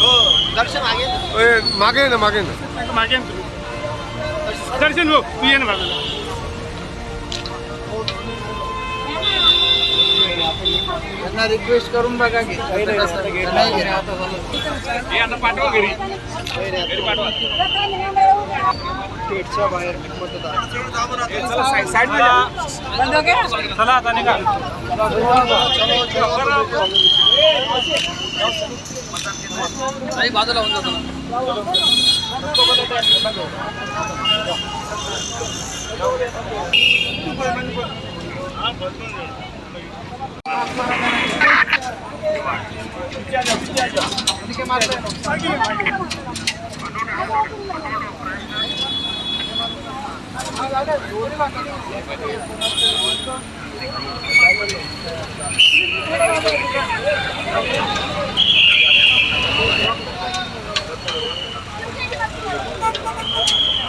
हो दर्शन मागे मागे ना मागे ना. मागे ना. तुम्ही दर्शन भाऊ तू ये ना बाजूला त्यांना रिक्वेस्ट करून बघा की नाही. हे आता पाठवा घरी. घरी पाठवा. गेटच्या बाहेर मतदार साईड चला आता निघा बाजूला होऊन जातो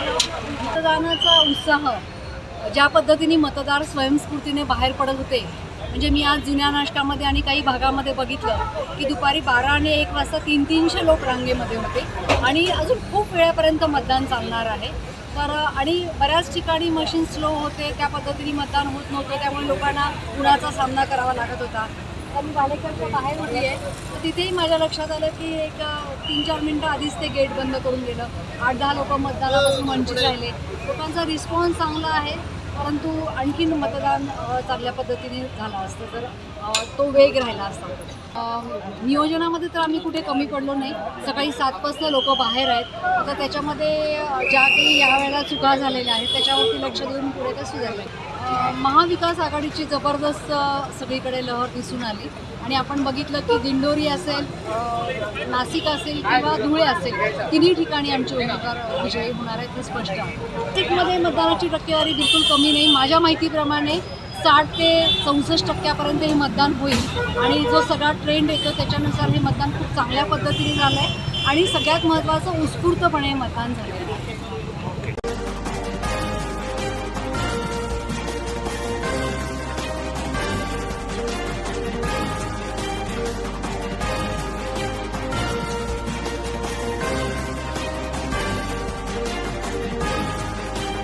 मतदानाचा उत्साह ज्या पद्धतीने मतदार स्वयंस्फूर्तीने बाहेर पडत होते म्हणजे मी आज जुन्या नाशकामध्ये आणि काही भागामध्ये बघितलं की दुपारी बारा आणि एक वाजता तीन तीनशे लोक रांगेमध्ये होते आणि अजून खूप वेळापर्यंत मतदान चालणार आहे. तर आणि बऱ्याच ठिकाणी मशीन स्लो होते त्या पद्धतीने मतदान होत नव्हतं त्यामुळे लोकांना उन्हाचा सामना करावा लागत होता. तर मी बालेकरच्या बाहेर उभी आहे. तर तिथेही माझ्या लक्षात आलं की एक तीन चार मिनटं आधीच ते गेट बंद करून गेलं. आठ दहा लोक मतदानापासून वंचित राहिले. लोकांचा रिस्पॉन्स चांगला आहे परंतु आणखीन मतदान चांगल्या पद्धतीने झालं असतं. तर तो वेग राहिला असता. नियोजनामध्ये तर आम्ही कुठे कमी पडलो नाही. सकाळी सातपासनं लोक बाहेर आहेत. आता त्याच्यामध्ये ज्या काही यावेळेला चुका झालेल्या आहेत त्याच्यावरती लक्ष देऊन पुढे ते सुधारले महाविकास आघाडीची जबरदस्त सगळीकडे लहर दिसून आली. आणि आपण बघितलं की दिंडोरी असेल नाशिक असेल किंवा धुळे असेल तिन्ही ठिकाणी आमचे उमेदवार विजयी होणार आहेत हे स्पष्ट आहे. नाशिकमध्ये मतदानाची टक्केवारी बिलकुल कमी नाही. माझ्या माहितीप्रमाणे साठ ते चौसष्ट टक्क्यापर्यंत हे मतदान होईल. आणि जो सगळा ट्रेंड येतो त्याच्यानुसार हे मतदान खूप चांगल्या पद्धतीने झालं आहे आणि सगळ्यात महत्त्वाचं उत्स्फूर्तपणे मतदान झालं आहे